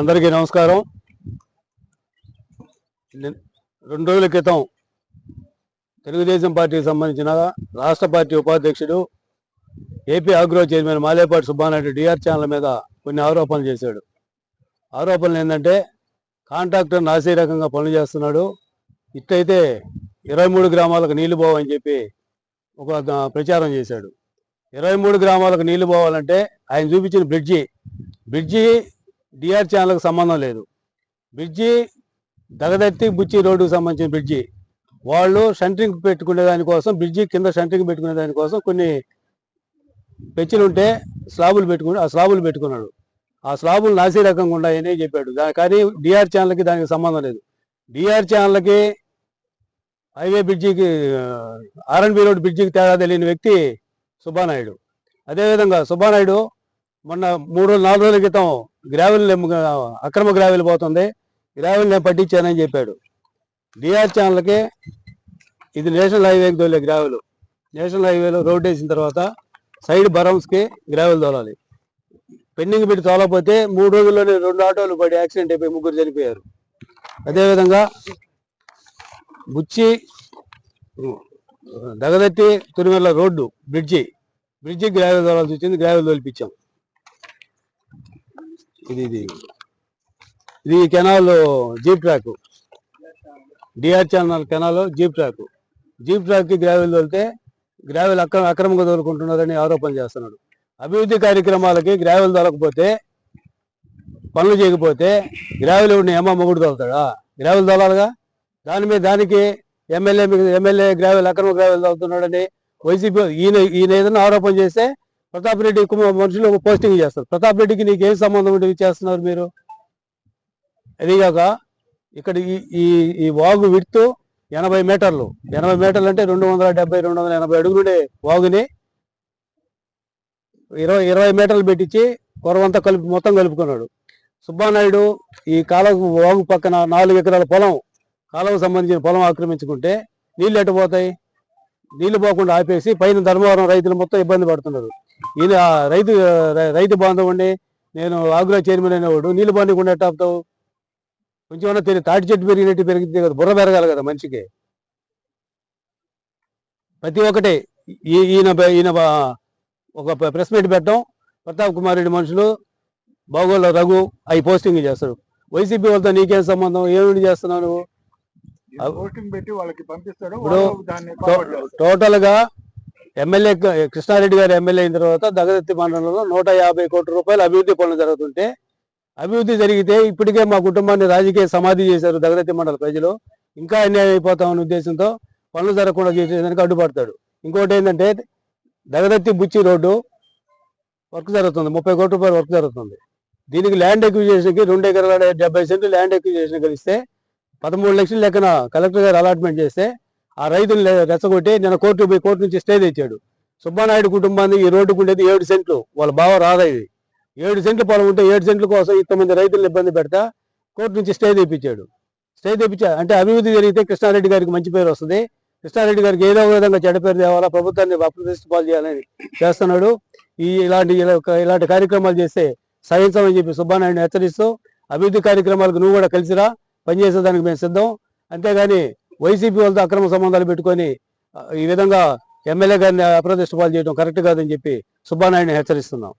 అందరికీ నమస్కారం. రెండు రోజుల క్రితం తెలుగుదేశం పార్టీకి సంబంధించిన రాష్ట్ర పార్టీ ఉపాధ్యక్షుడు AP agro chairman Malepati Subbanaidu DR channel మీద కొన్ని ఆరోపణలు చేశాడు. ఆరోపణలు ఏంటంటే కాంట్రాక్టర్ నాసీ రకంగా పనులు చేస్తున్నాడు. ఇట్టయితే ఇరవై మూడు గ్రామాలకు నీళ్ళు పోవని చెప్పి ఒక ప్రచారం చేశాడు. ఇరవై మూడు గ్రామాలకు నీళ్ళు పోవాలంటే ఆయన చూపించిన బ్రిడ్జి బ్రిడ్జి డిఆర్ ఛానల్కి సంబంధం లేదు. బ్రిడ్జి దగదత్తి బుచ్చి రోడ్డుకు సంబంధించిన బ్రిడ్జి. వాళ్ళు షంట్రింగ్ పెట్టుకునే దానికోసం బ్రిడ్జి కింద షంట్రింగ్ పెట్టుకునే దానికోసం కొన్ని పెచ్చులు ఉంటే స్లాబులు పెట్టుకుని ఆ స్లాబులు పెట్టుకున్నాడు. ఆ స్లాబులు నాసీ రకంగా ఉన్నాయని చెప్పాడు. దాని కానీ డిఆర్ ఛానల్కి దానికి సంబంధం లేదు. డిఆర్ ఛానల్కి హైవే బ్రిడ్జికి ఆర్ఎన్బి రోడ్ బ్రిడ్జికి తేడా తెలియని వ్యక్తి సుబ్బానాయుడు. అదేవిధంగా సుబ్బానాయుడు మొన్న మూడు రోజులు నాలుగు రోజుల క్రితం గ్రావెల్ అక్రమ గ్రావెల్ పోతుంది. గ్రావెల్ నేను పట్టించానని చెప్పాడు. డిఆర్ ఛానల్కి ఇది నేషనల్ హైవేకి తోలే గ్రావెల్. నేషనల్ హైవేలో రోడ్ వేసిన తర్వాత సైడ్ బరమ్స్కి గ్రావెల్ తోలాలి. పెండింగ్ పెట్టి తోలకపోతే మూడు రోజుల్లోనే రెండు ఆటోలు పడి యాక్సిడెంట్ అయిపోయి ముగ్గురు చనిపోయారు. అదేవిధంగా Buchi Dagadatti Turimella road bridge bridge gravel తోలాల్సి వచ్చింది. గ్రావెల్ తోలిపించాం. ఇది ఇది. ఇది canal jeep track. DR channel canal jeep track. Jeep ట్రాక్కి gravel తోలితే గ్రావెల్ అక్రమ అక్రమంగా తోలుకుంటున్నారని ఆరోపణ చేస్తున్నాడు. అభివృద్ధి కార్యక్రమాలకి గ్రావెల్ తోలకపోతే పనులు చేయకపోతే గ్రావెల్ ఎవరిని ఏమో మొగుడు తోలుతాడా? గ్రావెల్ తోలాలిగా? దాని మీద దానికి ఎమ్మెల్యే ఎమ్మెల్యే గ్రావెల్ అక్రమ గ్రావెల్ తోలుతున్నాడని వైసీపీ ఈయన ఈయన ఏదైనా ఆరోపణ చేస్తే ప్రతాప్ రెడ్డి మనుషులు పోస్టింగ్ చేస్తారు. ప్రతాప్ రెడ్డికి నీకు ఏం సంబంధం ఉంటే చేస్తున్నారు మీరు? అదిగాక ఇక్కడ ఈ ఈ వాగు విడుతూ ఎనభై మీటర్లు. ఎనభై మీటర్లు అంటే రెండు వందల డెబ్బై రెండు వందల ఎనభై అడుగులుండే వాగుని ఇరవై ఇరవై మీటర్లు పెట్టించి కొరవంతా కలిపి మొత్తం కలుపుకున్నాడు. సుబ్బానాయుడు ఈ కాలువ వాగు పక్కన నాలుగు ఎకరాల పొలం కాలువకు సంబంధించిన పొలం ఆక్రమించుకుంటే నీళ్ళు ఎట్టుపోతాయి నీళ్ళు పోకుండా ఆపేసి పైన ధర్మవరం రైతులు మొత్తం ఇబ్బంది పడుతున్నారు. ఈయన రైతు రైతు బాంధవండి నేను ఆగ్రో చైర్మన్ అనేవాడు నీళ్ళు బాండకుండా ఎట్ట ఆపుతావు కొంచెం తెలియదు తాటి చెట్టు పెరిగినట్టు పెరిగితే కదా బుర్ర పెరగాలి కదా మనిషికి. ప్రతి ఒక్కటి ఈ- ఈయన ఈయన ఒక ప్రెస్ మీట్ పెట్టడం ప్రతాప్ కుమార్ రెడ్డి మనుషులు. బాగోళ్ళ రఘు అవి పోస్టింగ్ చేస్తాడు వైసీపీ వాళ్ళతో నీకేం సంబంధం? ఏమిటి చేస్తున్నావు నువ్వు? పోస్టింగ్ పెట్టి వాళ్ళకి పంపిస్తాడు. చేస్తారు. టోటల్గా ఎమ్మెల్యే కృష్ణారెడ్డి గారు ఎమ్మెల్యే అయిన తర్వాత దగదత్తి మండలంలో నూట యాభై కోట్ల రూపాయలు అభివృద్ధి పనులు జరుగుతుంటే అభివృద్ధి జరిగితే ఇప్పటికే మా కుటుంబాన్ని రాజకీయ సమాధి చేశారు దగదత్తి మండల ప్రజలు. ఇంకా అన్యాయం అయిపోతామనే ఉద్దేశంతో పనులు జరగకుండా చేసేదానికి అడ్డుపడతాడు. ఇంకోటి ఏంటంటే దగదత్తి బుచ్చి రోడ్డు వర్క్ జరుగుతుంది. ముప్పై కోట్ల రూపాయలు వర్క్ జరుగుతుంది. దీనికి ల్యాండ్ ఎక్విజేషన్కి రెండు ఎకరాల డెబ్బై సెంట్లు ల్యాండ్ ఎక్విజేషన్ కలిస్తే పదమూడు లక్షల లెక్కన కలెక్టర్ గారు అలాట్మెంట్ చేస్తే ఆ రైతులు రెచ్చగొట్టి నిన్న కోర్టు పోయి కోర్టు నుంచి స్టే తెచ్చాడు. సుబ్బానాయుడు కుటుంబాన్ని ఈ రోడ్డుకు ఉండేది ఏడు సెంట్లు. వాళ్ళ బావ రాదా ఇది. ఏడు సెంట్లు పొలం ఉంటే ఏడు సెంట్ల కోసం ఇంతమంది రైతులను ఇబ్బంది పెడతా కోర్టు నుంచి స్టే తెప్పించాడు. స్టే తెప్పించా అంటే అభివృద్ధి జరిగితే కృష్ణారెడ్డి గారికి మంచి పేరు వస్తుంది. కృష్ణారెడ్డి గారికి ఏదో విధంగా చెడ్డ పేరు తేవాలా? ప్రభుత్వాన్ని అప్రతిష్ట పాలు చేయాలని చేస్తున్నాడు. ఈ ఇలాంటి ఇలాంటి కార్యక్రమాలు చేస్తే సహించమని చెప్పి సుబ్బానాయుడిని హెచ్చరిస్తూ అభివృద్ధి కార్యక్రమాలకు నువ్వు కూడా కలిసిరా పనిచేసేదానికి మేము సిద్ధం. అంతేగాని వైసీపీ వాళ్ళతో అక్రమ సంబంధాలు పెట్టుకొని ఈ విధంగా ఎమ్మెల్యే గారిని అప్రతిష్ట పాలు చేయడం కరెక్ట్ కాదని చెప్పి సుబ్బానాయుడిని హెచ్చరిస్తున్నాం.